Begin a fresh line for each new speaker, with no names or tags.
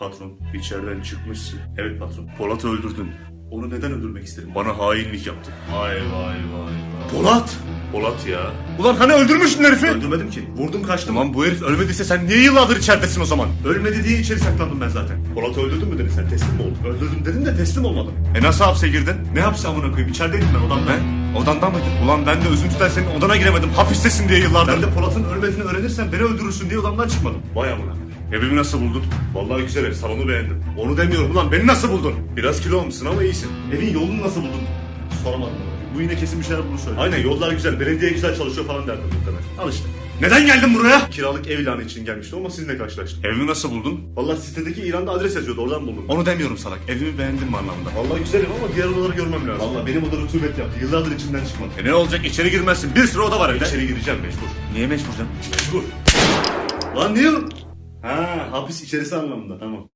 Patron içeriden çıkmışsın. Evet patron. Polat'ı öldürdün. Onu neden öldürmek istedin? Bana hainlik yaptın. Vay vay vay. Polat! Polat ya. Ulan hani öldürmüştün herifi? Öldürmedim ki. Vurdum kaçtım. Tamam bu herif ölmediyse sen niye yıllardır içeridesin o zaman? Ölmedi diye içeri saklandım ben zaten. Polat'ı öldürdün mü dedin sen teslim mi oldun? Öldürdüm dedin de teslim olmadım. E nasıl hapse girdin? Ne hapse amına koyayım? İçerideydim ben odamda. Ben? Odandan mıydın? Ulan ben de üzüntüden senin odana giremedim. Hapistesin diye yıllardır. Ben de Polat'ın ölmediğini öğrenirsen beni öldürürsün diye odamdan çıkmadım. Vay amına. Evimi nasıl buldun? Vallahi güzel ev, salonu beğendim. Onu demiyorum ulan, beni nasıl buldun? Biraz kilo olmuşsun ama iyisin. Evin yolunu nasıl buldun? Soramadım. Bu yine kesin bir şeyler bulur söyle. Aynen yollar güzel, belediye güzel çalışıyor falan derdim muhtemelen. Al işte. Neden geldin buraya? Kiralık ev ilanı için gelmiştim ama sizinle karşılaştım. Evimi nasıl buldun? Vallahi sitedeki İran'da adres yazıyordu oradan buldum. Onu demiyorum salak. Evimi beğendin mi anlamda? Vallahi güzel ev ama diğer odaları görmem lazım. Vallahi benim oda rutubet yaptı. Yıllardır içinden çıkmadı. E ne olacak? İçeri girmezsin. Bir sürü oda var evde. İçeri gireceğim mecbur. Niye mecbur canım? Mecbur. Lan niye? Ha hapis içerisi anlamında tamam.